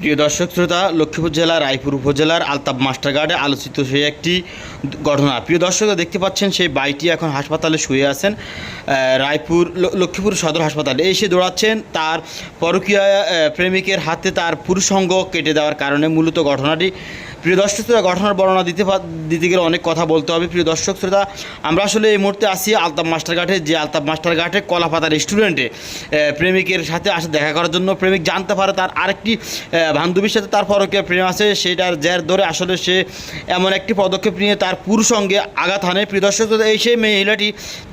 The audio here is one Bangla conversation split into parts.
প্রিয় দর্শক, শ্রোতা, লক্ষ্মীপুর জেলার, রায়পুর উপজেলার আলতাব মাস্টারঘাটে আলোচিত সেই একটি ঘটনা। প্রিয় দর্শক, দেখতে পাচ্ছেন সেই বাইটি এখন হাসপাতালে শুয়ে আছেন রায়পুর লক্ষ্মীপুর সদর হাসপাতালে। এসে দৌড়াচ্ছেন, তার পরকীয় প্রেমিকের হাতে তার পুরুষঙ্গ কেটে দেওয়ার কারণে মূলত ঘটনাটি প্রিয় দর্শক শ্রোতা ঘটনার বর্ণনা দিতে দিতে গেলে অনেক কথা বলতে হবে। প্রিয় দর্শক শ্রোতা আমরা আসলে এই মুহূর্তে আসি আলতাব মাস্টারঘাটে। যে আলতাব মাস্টারঘাটে কলাপাতা রেস্টুরেন্টে প্রেমিকের সাথে আসে দেখা করার জন্য প্রেমিক জানতে পারে তার আরেকটি বান্ধবীর সাথে তার পরকীয় প্রেম আছে। সেটার জের ধরে আসলে সে এমন একটি পদক্ষেপ নিয়ে তার পুরুষঙ্গে আঘাত হানে। প্রিয় দর্শক শ্রোতা, এই সেই মহিলাটি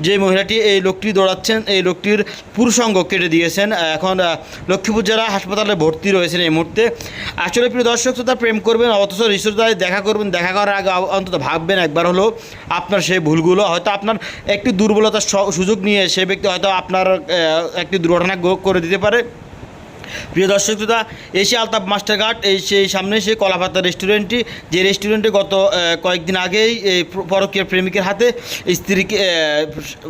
যে মহিলাটি এই লোকটি দৌড়াচ্ছেন এই লোকটির পুরুষঙ্গ কেটে দিয়েছেন। এখন লক্ষ্মীপুর জেলা হাসপাতালে ভর্তি রয়েছেন এই মুহূর্তে। আসলে প্রিয় দর্শক শ্রোতা প্রেম করবেন অথচ রিসোর্টায় দেখা করবেন, দেখা করার আগে অন্তত ভাববেন একবার হলো আপনার সেই ভুলগুলো। হয়তো আপনার একটি দুর্বলতার সুযোগ নিয়ে সে ব্যক্তি হয়তো আপনার একটি দুর্ঘটনা করে দিতে পারে। প্রিয় দর্শক শ্রোতা এসে আলতাপ মাস্টারঘাট, এই সেই সামনে সেই কলাপাতা রেস্টুরেন্টটি, যে রেস্টুরেন্টে গত কয়েকদিন আগেই এই প্র- পরকীয় প্রেমিকের হাতে স্ত্রীকে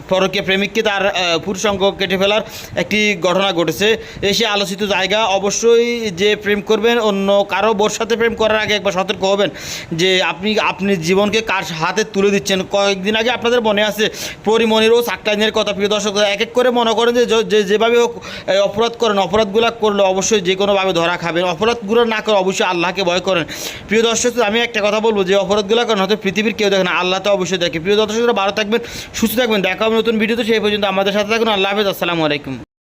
পরকীয় প্রেমিককে তার পুরুষাঙ্গ কেটে ফেলার একটি ঘটনা ঘটেছে। এসে আলোচিত জায়গা, অবশ্যই যে প্রেম করবেন, অন্য কারও বোর সাথে প্রেম করার আগে একবার সতর্ক হবেন যে আপনি আপনি জীবনকে কার হাতে তুলে দিচ্ছেন। কয়েকদিন আগে আপনাদের মনে আছে পরিমণির ও সাকলাইনের কথা। প্রিয় দর্শক, এক এক করে মনে করেন যে যেভাবে হোক অপরাধ করেন, অপরাধগুলো করলে অবশ্যই যে কোনোভাবে ধরা খাবেন। অপরাধগুলো না করে অবশ্যই আল্লাহকে ভয় করেন। প্রিয় দর্শক, আমি একটা কথা বলব যে অপরাধগুলো করেন হয়তো পৃথিবীর কেউ দেখে না, আল্লাহ তো অবশ্যই দেখে। প্রিয় দর্শকরা ভালো থাকবেন, সুস্থ থাকবেন। দেখা হবে নতুন ভিডিওতে, সেই পর্যন্ত আমাদের সাথে থাকুন। আল্লাহ হাফেজ, আসসালামু আলাইকুম।